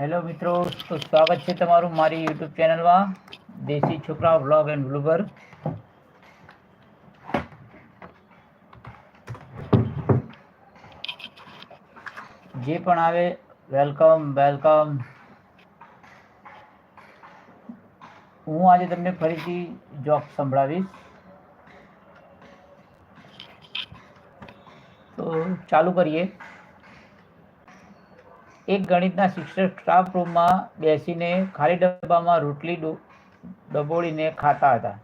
Hello મિત્રો. તો સ્વાગત છે તમારું મારી યુટ્યુબ ચેનલમાં. દેશી છોકરા વ્લોગ એન્ડ બ્લુબર. જે પણ આવે વેલકમ વેલકમ હું આજે તમને ફરીથી જોક સંભળાવીશ. તો ચાલુ કરીએ. એક ગણિતના શિક્ષક સ્ટાફ રૂમમાં બેસીને ખાલી ડબ્બામાં રોટલી ડબોળીને ખાતા હતા.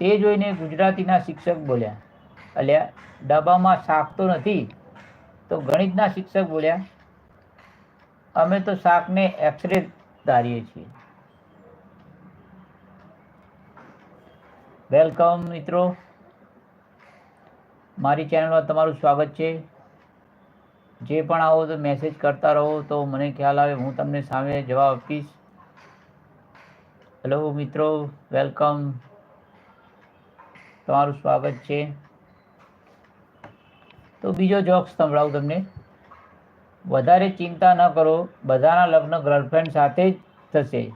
તે જોઈને ગુજરાતીના શિક્ષક બોલ્યા, અલ્યા, ડબ્બામાં શાક તો નથી? તો ગણિતના શિક્ષક બોલ્યા, અમે તો શાકને એક્સરે ધારીએ છીએ. વેલકમ મિત્રો. મારી ચેનલમાં તમારું સ્વાગત છે. જે પણ આવો તો મેસેજ કરતા રહો તો મને ખ્યાલ આવે, હું તમને સામે જવાબ આપીશ. હેલો મિત્રો વેલકમ તમારું સ્વાગત છે. તો બીજો જોક્સ સંભળાવું તમને. વધારે ચિંતા ન કરો, બધાના લગ્ન ગર્લફ્રેન્ડ સાથે જ થશે.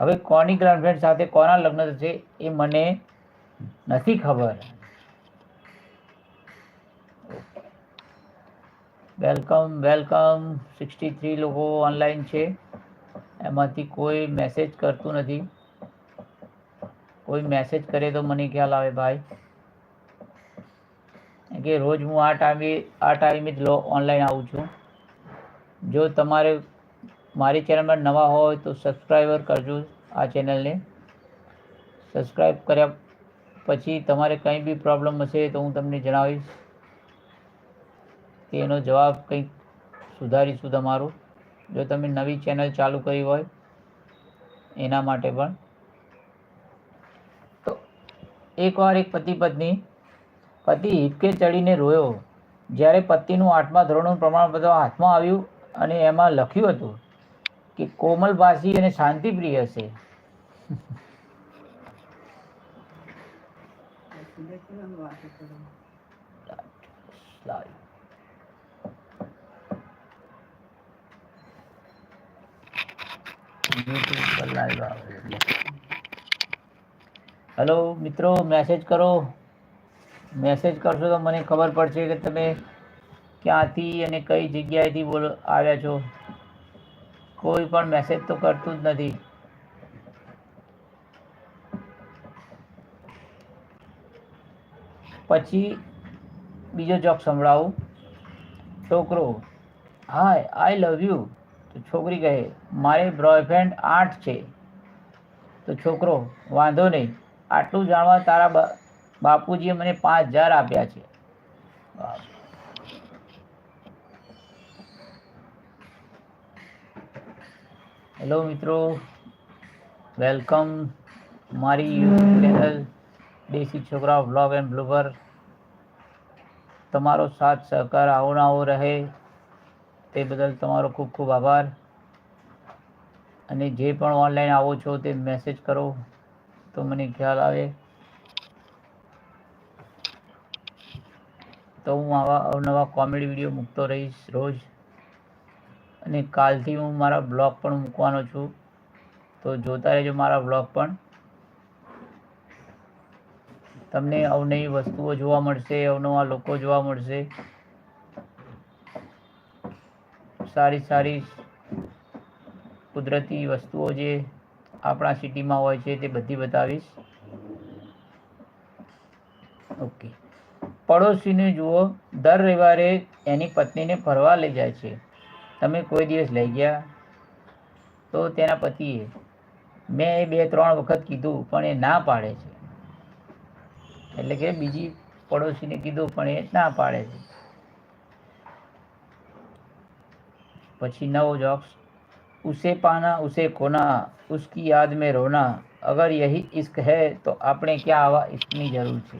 હવે કોની ગર્લફ્રેન્ડ સાથે કોના લગ્ન થશે એ મને નથી ખબર. Welcome welcome. સિક્સટી થ્રી લોકો ઓનલાઈન છે. એમાંથી કોઈ મેસેજ કરતું નથી. કોઈ મેસેજ કરે તો મને ખ્યાલ આવે ભાઈ. કે રોજ હું આ ટાઈમે આ ટાઈમે જ ઓનલાઈન આવું છું. જો તમારે મારી ચેનલમાં નવા હોય તો સબસ્ક્રાઈબર કરજો આ ચેનલને સબસ્ક્રાઈબ કર્યા પછી તમારે કંઈ બી પ્રોબ્લેમ હશે તો હું તમને જણાવીશ. કે એનો જવાબ કંઈક સુધારીશું તમારું. જો તમે નવી ચેનલ ચાલુ કરી હોય એના માટે પણ. તો એકવાર એક પતિ પત્ની પતિ હિપકે ચડીને રોયો. જ્યારે પતિનું આઠમા ધોરણનું પ્રમાણપત્ર હાથમાં આવ્યું અને એમાં લખ્યું હતું કે કોમલભાષી અને શાંતિપ્રિય છે. YouTube પર live આવે છે. હેલો મિત્રો મેસેજ કરો. મેસેજ કરશો તો મને ખબર પડશે કે તમે ક્યાંથી અને કઈ જગ્યાએથી બોલો, આવ્યા છો. કોઈ પણ મેસેજ તો કરતું જ નથી. પછી બીજો જોક સંભળાવું. છોકરો હાય આઈ લવ યુ તો છોકરી કહે, મારે બોયફ્રેન્ડ આઠ છે. તો છોકરો, વાંધો નહીં. આટલું જાણવા તારા બાપુજીએ મને પાંચ હજાર આપ્યા છે. હેલો મિત્રો, વેલકમ મારી યુટ્યુબ ચેનલ દેશી છોકરા વ્લોગ એન્ડ બ્લોગર તમારો સાથ સહકાર આવો ને આવો રહે. તે બદલ તમારો ખૂબ ખૂબ આભાર. અને જે પણ ઓનલાઈન આવો છો તે મેસેજ કરો, તો મને ખ્યાલ આવે. તો હું આવા અવનવા કોમેડી વીડિયો મૂકતો રહીશ રોજ. અને કાલથી હું મારા બ્લોગ પણ મૂકવાનો છું. તો જોતા રહેજો મારા બ્લોગ પણ. તમને અવનવી વસ્તુઓ જોવા મળશે, અવનવા લોકો જોવા મળશે. સારી સારી કુદરતી વસ્તુઓ જે આપણા સિટીમાં હોય છે તે બધી બતાવીશ. ઓકે. પડોશીને જુઓ, દર રવિવારે એની પત્નીને ફરવા લઈ જાય છે. તમે કોઈ દિવસ લઈ ગયા? તો તેના પતિએ, મેં એ બે ત્રણ વખત કીધું, પણ એ ના પાડે છે. એટલે કે બીજી પડોશીને કીધું, પણ એ ના પાડે છે. પછી નવો જોક્સ उसे पाना उसे खोना उसकी याद में रोना अगर यही इश्क है તો આપણે ક્યાં આવા ઇશ્કની જરૂર છે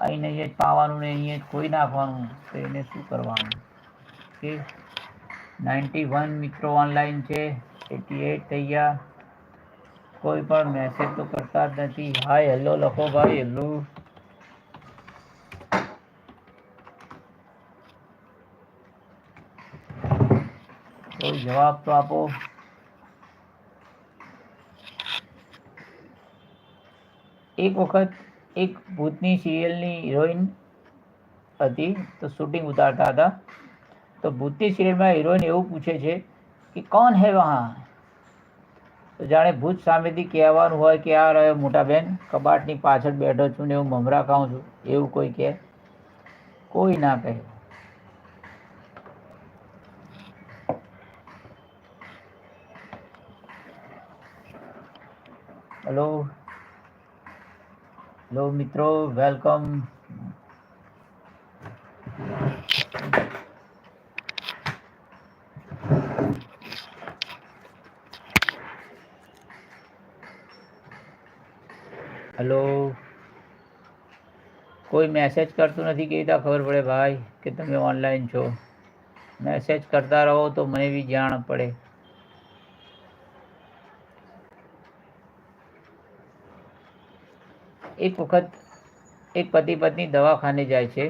અહીં નહીં જ પાવાનું ને અહીંયા જ કોઈ નાખવાનું તો એને શું કરવાનું કે નાઇન્ટી વન મિત્રો ઓનલાઈન છે એટી એટ થઈ ગયા કોઈ પણ મેસેજ તો કરતા જ નથી હાય હેલો લખો ભાઈ હેલો કોઈ જવાબ તો આપો. એક વખત એક ભૂતની સિરિયલની હિરોઈન હતી, તો શૂટિંગ ઉતારતા હતા. તો ભૂતની સિરિયલમાં હિરોઈન એવું પૂછે છે કે કોણ હે વહાં? તો જાણે ભૂત સામેથી કહેવાનું હોય કે આ રહ્યો મોટા બેન, કબાટની પાછળ બેઠો છું ને હું મમરા ખાઉં છું, એવું કોઈ કહે. કોઈ ના કહે. હેલો હેલો મિત્રો વેલકમ હેલો કોઈ મેસેજ કરતું નથી કેવી રીતે ખબર પડે ભાઈ કે તમે ઓનલાઈન છો મેસેજ કરતા રહો તો મને બી જાણ પડે એક વખત એક પતિ પત્ની દવાખાને જાય છે.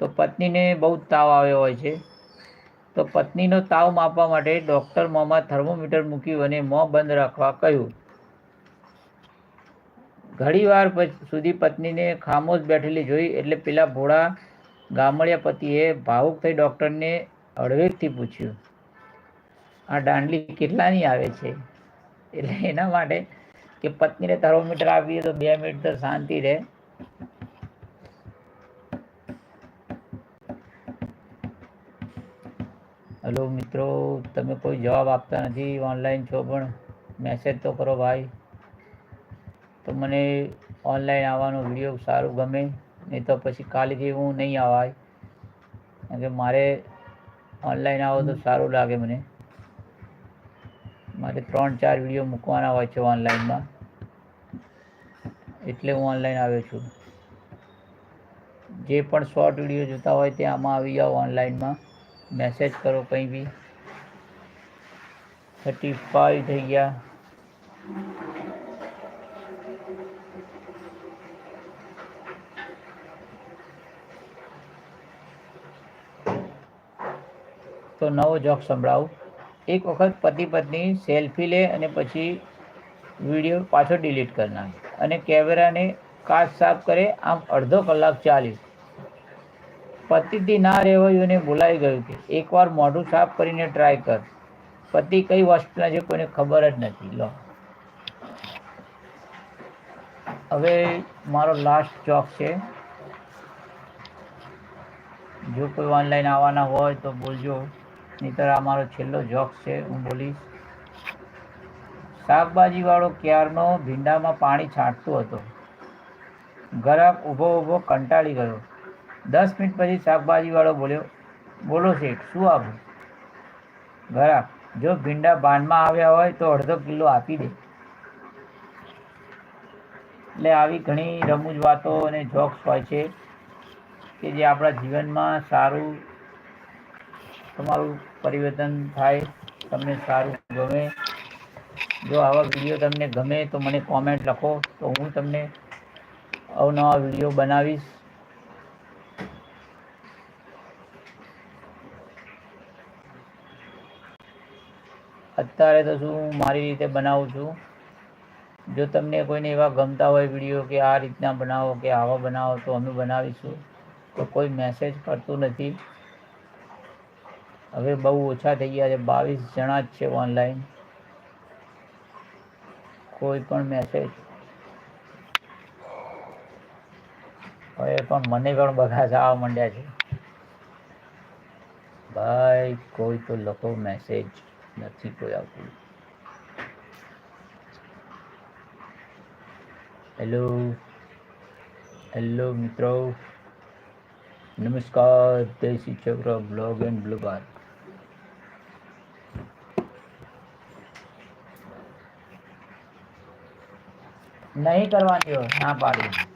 તો પત્નીને બહુ તાવ આવ્યો હોય છે. તો પત્નીનો તાવ માપવા માટે ડૉક્ટર મોંમાં થર્મોમીટર મૂક્યું અને મોં બંધ રાખવા કહ્યું. ઘડીવાર સુધી પત્નીને ખામોશ બેઠેલી જોઈ એટલે પેલા ભોળા ગામડિયા પતિએ ભાવુક થઈ ડૉક્ટરને હળવેકથી પૂછ્યું, આ દાંડલી કેટલાની આવે છે? એટલે એના માટે કે પત્નીને થર્મોમીટર આપીએ તો બે મિનિટ તો શાંતિ રહે. હલો મિત્રો, તમે કોઈ જવાબ આપતા નથી ઓનલાઈન છો પણ મેસેજ તો કરો ભાઈ. તો મને ઓનલાઈન આવવાનો વીડિયો સારું ગમે, નહીં તો પછી કાલેથી હું નહીં આવાય. કારણ કે મારે ઓનલાઈન આવો તો સારું લાગે મને. મારે ત્રણ ચાર વીડિયો મૂકવાના હોય છે ઓનલાઈનમાં. એટલે હું ઓનલાઈન આવ્યો છું. જે પણ શોર્ટ વીડિયો જોતા હોય તે આમાં આવી જાઓ ઓનલાઈનમાં. મેસેજ કરો કંઈ બી. થર્ટી ફાઈવ થઈ ગયા. તો નવો જોક સંભળાવું. એક વખત પતિ પત્ની સેલ્ફી લે અને પછી વીડિયો પાછો ડિલીટ કરી નાખે. અને કેમેરાને કાચ સાફ કરે, આમ અડધો કલાક ચાલ્યું પતિથી ના રહેવાયું એને બોલાઈ ગયું કે, એકવાર મોઢું સાફ કરીને ટ્રાય કર. પતિ કઈ વસ્તુના છે કોઈને ખબર જ નથી. લો. હવે મારો લાસ્ટ ચોક છે. જો કોઈ ઓનલાઈન આવવાના હોય તો બોલજો. નહીતર આ મારો છેલ્લો જોક છે, હું બોલીશ. શાકભાજી વાળો ક્યારનો ભીંડામાં પાણી છાંટતો હતો? ગ્રાહક ઊભો ઊભો કંટાળી ગયો. દસ મિનિટ પછી શાકભાજી વાળો બોલ્યો, બોલો શેઠ, શું આપું ગ્રાહક જો ભીંડા બાંધમાં આવ્યા હોય તો અડધો કિલો આપી દે. એટલે આવી ઘણી રમૂજ વાતો અને જોક્સ હોય છે કે જે આપણા જીવનમાં સારું, તમારું પરિવર્તન થાય, તમને સારું ગમે. જો આવા વીડિયો તમને ગમે તો મને કોમેન્ટ લખો તો હું તમને અવનવા વીડિયો બનાવીશ. અત્યારે તો શું મારી રીતે બનાવું છું. જો તમને કોઈને એવા ગમતા હોય વીડિયો કે આ રીતના બનાવો કે આવા બનાવો તો અમે બનાવીશું. તો કોઈ મેસેજ કરતું નથી. હવે બહુ ઓછા થઈ ગયા છે. બાવીસ જણા જ છે ઓનલાઈન કોઈ પણ મેસેજ હવે પણ મને પણ જ આવવા માંડ્યા છે. ભાઈ, કોઈ તો લખો મેસેજ નથી કોઈ આવતું. હેલો હેલો મિત્રો. નમસ્કાર. દેશી ચક્ર બ્લોગ એન્ડ બ્લોગર નહીં કરવાની હોય ના પાડી.